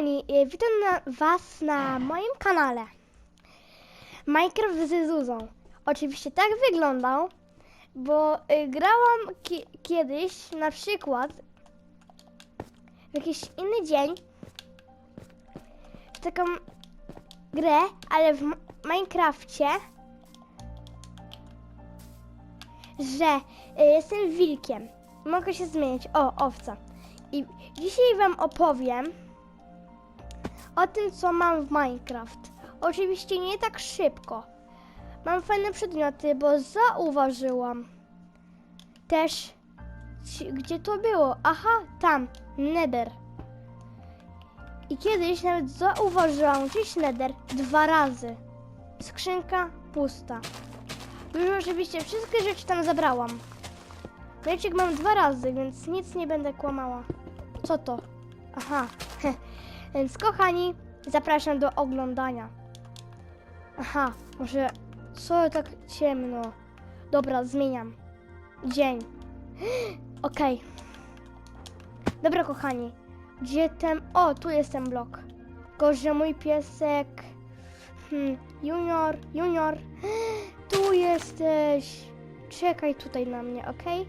kochani, y, witam na, Was na moim kanale Minecraft z Zuzą. Oczywiście tak wyglądał, bo y, grałam ki kiedyś na przykład w jakiś inny dzień w taką grę, ale w Minecrafcie, że y, jestem wilkiem. Mogę się zmienić. O, owca. I dzisiaj Wam opowiem o tym, co mam w Minecraft. Oczywiście nie tak szybko. Mam fajne przedmioty, bo zauważyłam też, gdzie to było. Aha, tam, Nether. I kiedyś nawet zauważyłam gdzieś Nether dwa razy. Skrzynka pusta. Już oczywiście wszystkie rzeczy tam zabrałam. Mieczek mam dwa razy, więc nic nie będę kłamała. Co to? Aha. Więc kochani, zapraszam do oglądania. Aha, może co tak ciemno? Dobra, zmieniam. Dzień. Okej. Dobra, kochani. Gdzie ten... O, tu jest ten blok. Tylko, że mój piesek... Hmm, junior, junior. Tu jesteś. Czekaj tutaj na mnie, okej?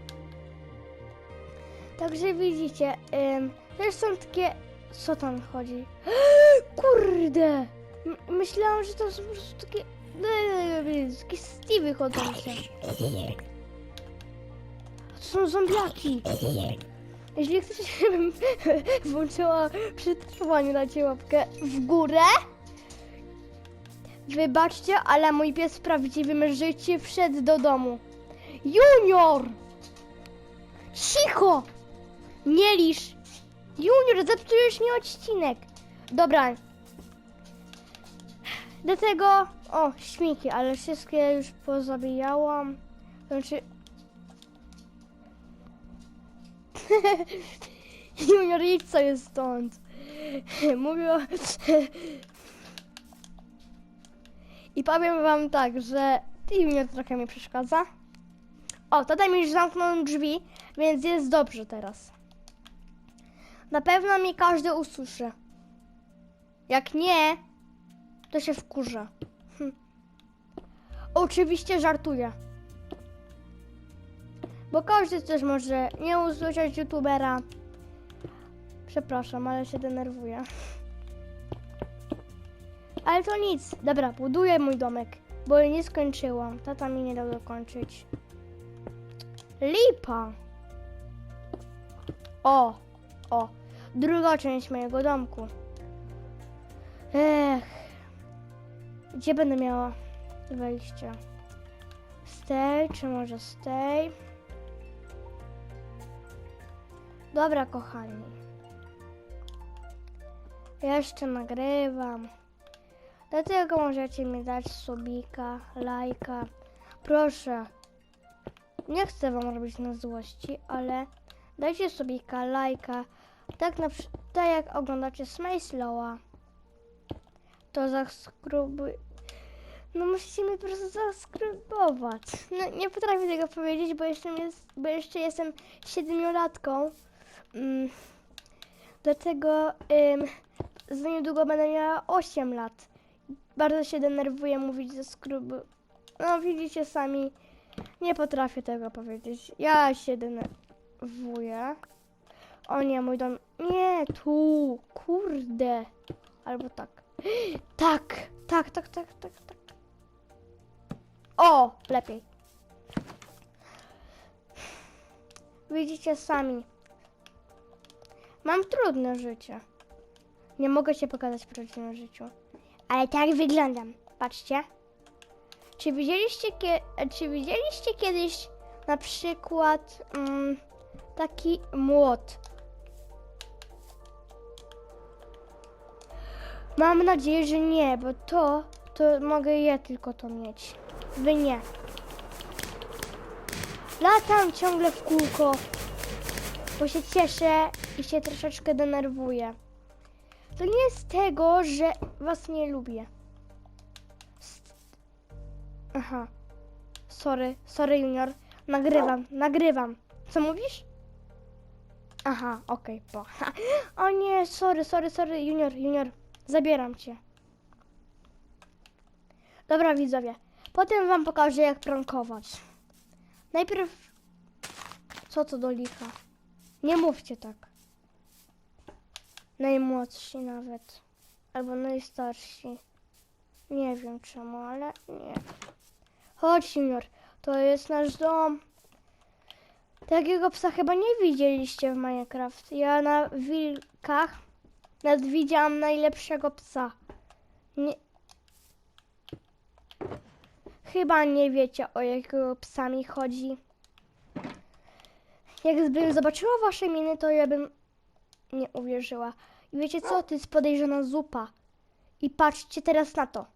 Także widzicie, ym, też są takie. Co tam chodzi? Kurde! Myślałam, że to są po prostu takie. Takie Stevie chodzące. To są zombiaki. Jeśli chcecie, żebym włączyła przetrwanie na cię łapkę w górę, wybaczcie, ale mój pies w prawdziwym życiu wszedł do domu. Junior! Cicho! Nie lisz! Junior, zepsujesz mi odcinek. Dobra. Do tego... O, śmieki, ale wszystkie już pozabijałam. Znaczy... Junior, idź sobie stąd. Mówię o... I powiem wam tak, że Junior trochę mi przeszkadza. O, tata mi już zamknął drzwi, więc jest dobrze teraz. Na pewno mi każdy usłyszy. Jak nie, to się wkurzę. Hm. Oczywiście żartuję. Bo każdy też może nie usłyszeć youtubera. Przepraszam, ale się denerwuję. Ale to nic. Dobra, buduję mój domek, bo nie skończyłam. Tata mi nie dał dokończyć. Lipa. O, o, druga część mojego domku. Ech, gdzie będę miała wejście? Z tej, czy może z tej? Dobra, kochani. Jeszcze nagrywam. Dlatego możecie mi dać subika, lajka. Proszę, nie chcę wam robić na złości, ale dajcie sobie lajka. Tak, na, tak jak oglądacie Smyslowa, to zaskrubuj. No musicie mnie po prostu zaskrybować. No, nie potrafię tego powiedzieć, bo jeszcze, jest, bo jeszcze jestem siedmiolatką. Mm, dlatego ym, za niedługo będę miała 8 lat. Bardzo się denerwuję mówić zaskrubuj. No widzicie sami. Nie potrafię tego powiedzieć. Ja się denerwuję. O nie, mój dom. Nie, tu. Kurde. Albo tak. Tak, tak, tak, tak, tak, tak. O, lepiej. Widzicie sami. Mam trudne życie. Nie mogę się pokazać w prawdziwym życiu. Ale tak wyglądam. Patrzcie. Czy widzieliście, czy widzieliście kiedyś na przykład mm, taki młot? Mam nadzieję, że nie, bo to, to mogę ja tylko to mieć. Wy nie. Latam ciągle w kółko, bo się cieszę i się troszeczkę denerwuję. To nie z tego, że was nie lubię. Aha. Sorry, sorry junior. Nagrywam, nagrywam. Co mówisz? Aha, okej, po. O nie, sorry, sorry, sorry, junior, junior. Zabieram cię. Dobra, widzowie. Potem wam pokażę, jak prankować. Najpierw... Co to do licha? Nie mówcie tak. Najmłodsi nawet. Albo najstarsi. Nie wiem czemu, ale nie. Chodź, junior. To jest nasz dom. Takiego psa chyba nie widzieliście w Minecraft. Ja na wilkach nawet widziałam najlepszego psa. Nie... Chyba nie wiecie o jakiego psa mi chodzi. Jakbym zobaczyła wasze miny, to ja bym nie uwierzyła. I wiecie co? To jest podejrzana zupa. I patrzcie teraz na to.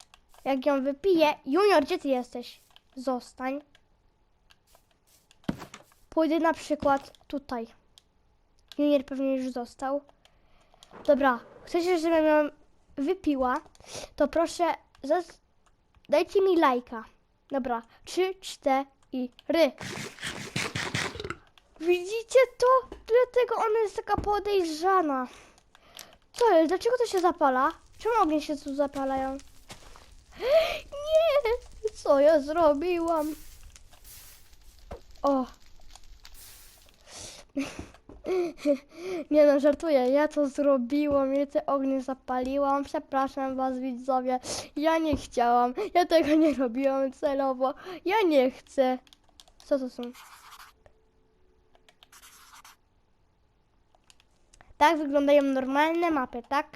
Jak ją wypiję. Junior, gdzie ty jesteś? Zostań. Pójdę na przykład tutaj. Junior pewnie już został. Dobra, chcecie, żebym ją wypiła, to proszę dajcie mi lajka. Dobra, trzy, cztery. Widzicie to? Dlatego ona jest taka podejrzana. Co jest? Dlaczego to się zapala? Czemu ognie się tu zapalają? Nie! Co ja zrobiłam? O! Nie no, żartuję, ja to zrobiłam, ja te ognie zapaliłam, przepraszam was widzowie, ja nie chciałam, ja tego nie robiłam celowo, ja nie chcę. Co to są? Tak wyglądają normalne mapy, tak?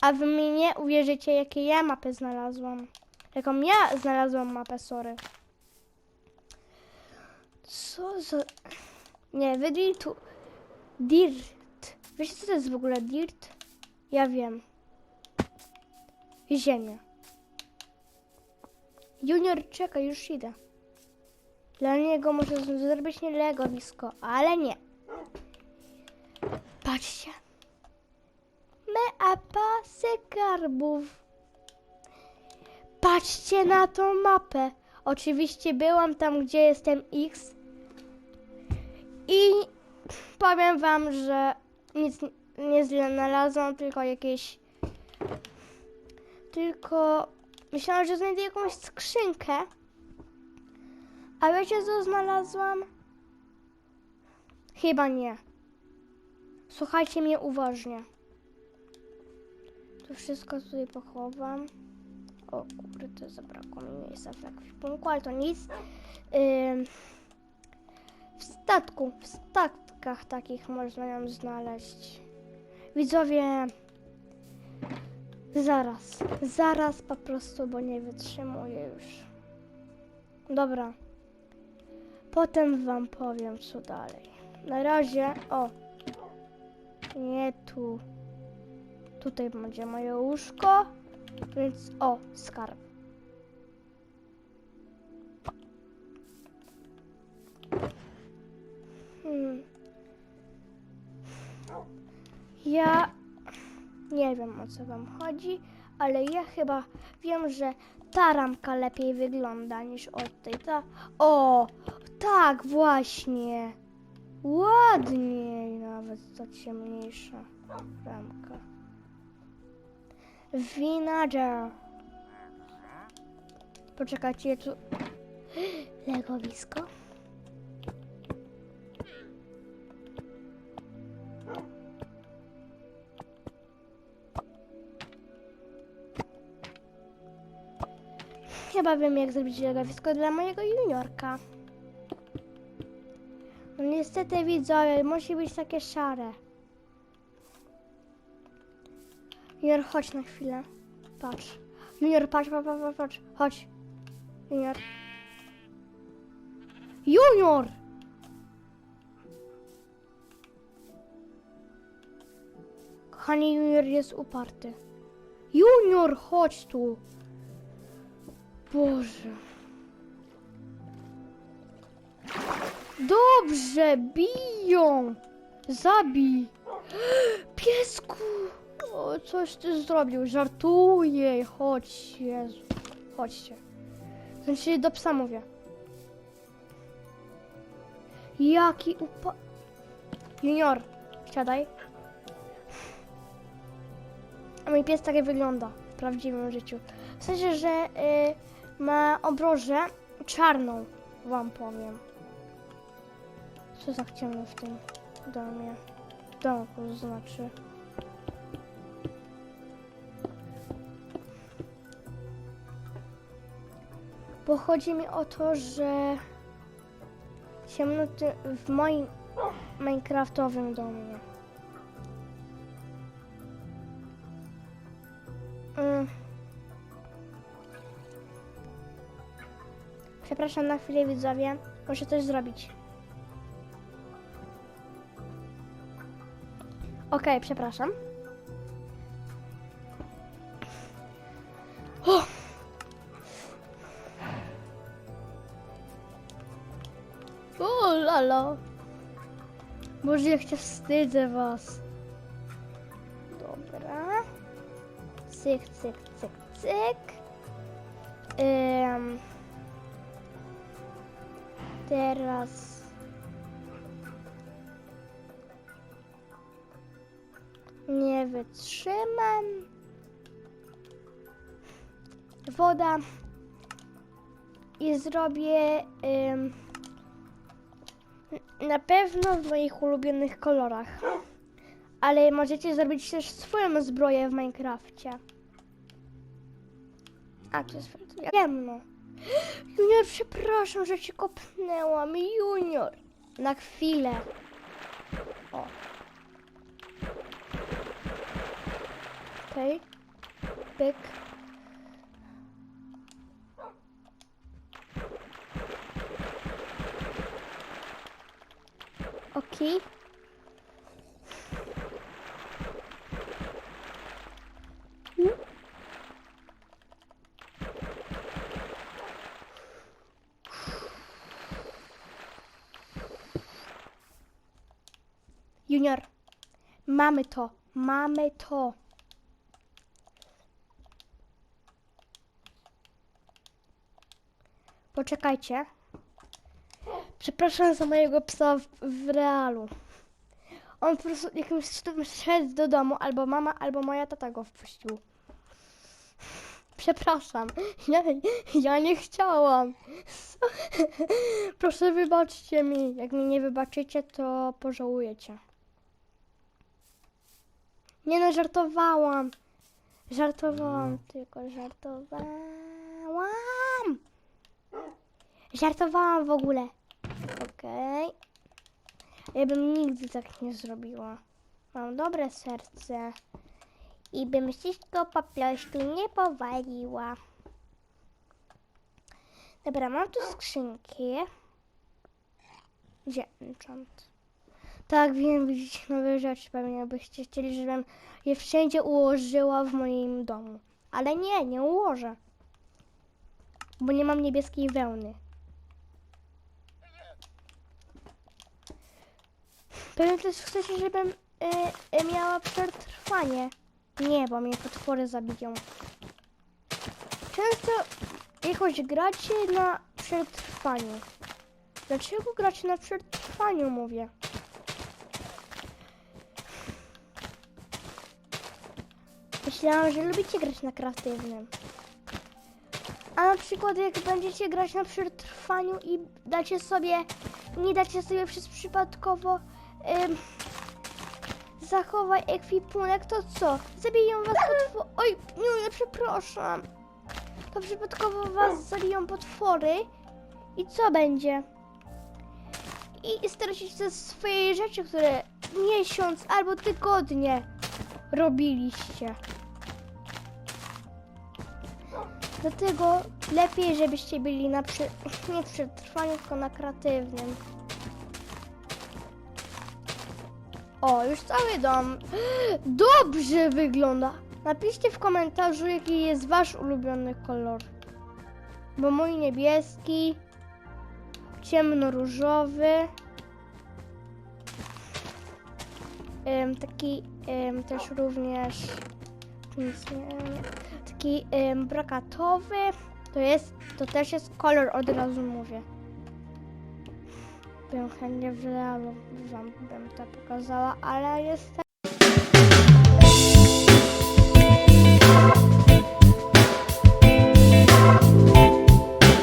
A wy mi nie uwierzycie, jakie ja mapy znalazłam. Jaką ja znalazłam mapę, sorry. Co za... Nie, wy tu... Dirt. Wiecie, co to jest w ogóle dirt? Ja wiem. Ziemia. Junior, czekaj, już idę. Dla niego może zrobić nie legowisko, ale nie. Patrzcie. Me apasy garbów. Patrzcie na tą mapę. Oczywiście byłam tam, gdzie jestem X. I powiem wam, że nic nie znalazłam, tylko jakieś... Tylko myślałam, że znajdę jakąś skrzynkę. A wiecie co znalazłam? Chyba nie. Słuchajcie mnie uważnie. To wszystko tutaj pochowam. O kurde, zabrakło mi miejsca w ekwipunku, ale to nic. Ym, w statku, w statkach takich można ją znaleźć. Widzowie, zaraz, zaraz po prostu, bo nie wytrzymuję już. Dobra. Potem wam powiem, co dalej. Na razie, o, nie tu. Tutaj będzie moje łóżko, więc o, skarb. Hmm. Ja nie wiem o co wam chodzi, ale ja chyba wiem, że ta ramka lepiej wygląda niż od tej. Ta... O, tak właśnie. Ładniej nawet ta ciemniejsza ramka. Villager. Poczekajcie, tu... Legowisko? Chyba wiem, jak zrobić legowisko dla mojego juniorka. No niestety widzowie, musi być takie szare. Junior, chodź na chwilę. Patrz. Junior, patrz, patrz, patrz, patrz. Chodź. Junior. Junior! Kochani, Junior jest uparty. Junior, chodź tu. Boże. Dobrze, biją. Zabij. Piesku. O, coś ty zrobił. Żartuję. Chodź, Jezu. Chodźcie. Znaczy do psa mówię. Jaki upa... Junior, siadaj. A mój pies tak wygląda w prawdziwym życiu. W sensie, że y, ma obrożę czarną, wam powiem. Co za ciemno w tym domie? Domku znaczy. Bo chodzi mi o to, że ciemnoty w moim minecraftowym domie. Przepraszam na chwilę widzowie, muszę coś zrobić. Okej, przepraszam. O! Lala. Boże, jak się wstydzę was. Dobra. Cyk, cyk, cyk, cyk. Teraz... Nie wytrzymam. Woda. I zrobię... Ym, na pewno w moich ulubionych kolorach. Ale możecie zrobić też swoją zbroję w Minecrafcie. A, to jest ciemno. Junior, przepraszam, że cię kopnęłam. Junior. Na chwilę. O. Okej. Pyk. Okej. Mm. Junior, mamy to, mamy to. Poczekajcie. Przepraszam za mojego psa w, w realu. On po prostu jakimś cudem szedł do domu, albo mama, albo moja tata go wpuścił. Przepraszam, ja, ja nie chciałam. Proszę wybaczcie mi. Jak mi nie wybaczycie, to pożałujecie. Nie no, żartowałam. Żartowałam, tylko żartowałam. Żartowałam w ogóle. Okej. Ja bym nigdy tak nie zrobiła. Mam dobre serce. I bym wszystko po prostu nie powaliła. Dobra, mam tu skrzynki. Gdzie? Tak, wiem, widzicie nowe rzeczy. Pewnie byście chcieli, żebym je wszędzie ułożyła w moim domu. Ale nie, nie ułożę. Bo nie mam niebieskiej wełny. Pewnie też chcecie, żebym y, y, miała przetrwanie. Nie, bo mnie potwory zabiją. Często jakoś gracie na przetrwaniu. Dlaczego gracie na przetrwaniu, mówię? Myślałam, że lubicie grać na kreatywnym. A na przykład jak będziecie grać na przetrwaniu i dacie sobie, nie dacie sobie przez przypadkowo ym, zachowaj ekwipunek, to co? Zabiją was potwory. Oj, nie, nie, przepraszam. To przypadkowo was zabiją potwory. I co będzie? I stracicie swoje rzeczy, które miesiąc albo tygodnie robiliście. Dlatego lepiej, żebyście byli na przy... nie przetrwaniu, tylko na kreatywnym. O, już cały dom. Dobrze wygląda. Napiszcie w komentarzu, jaki jest wasz ulubiony kolor. Bo mój niebieski, ciemnoróżowy, em, taki też również taki brokatowy. To jest, to też jest kolor, od razu mówię. bym chętnie w realu wam bym to pokazała, ale jestem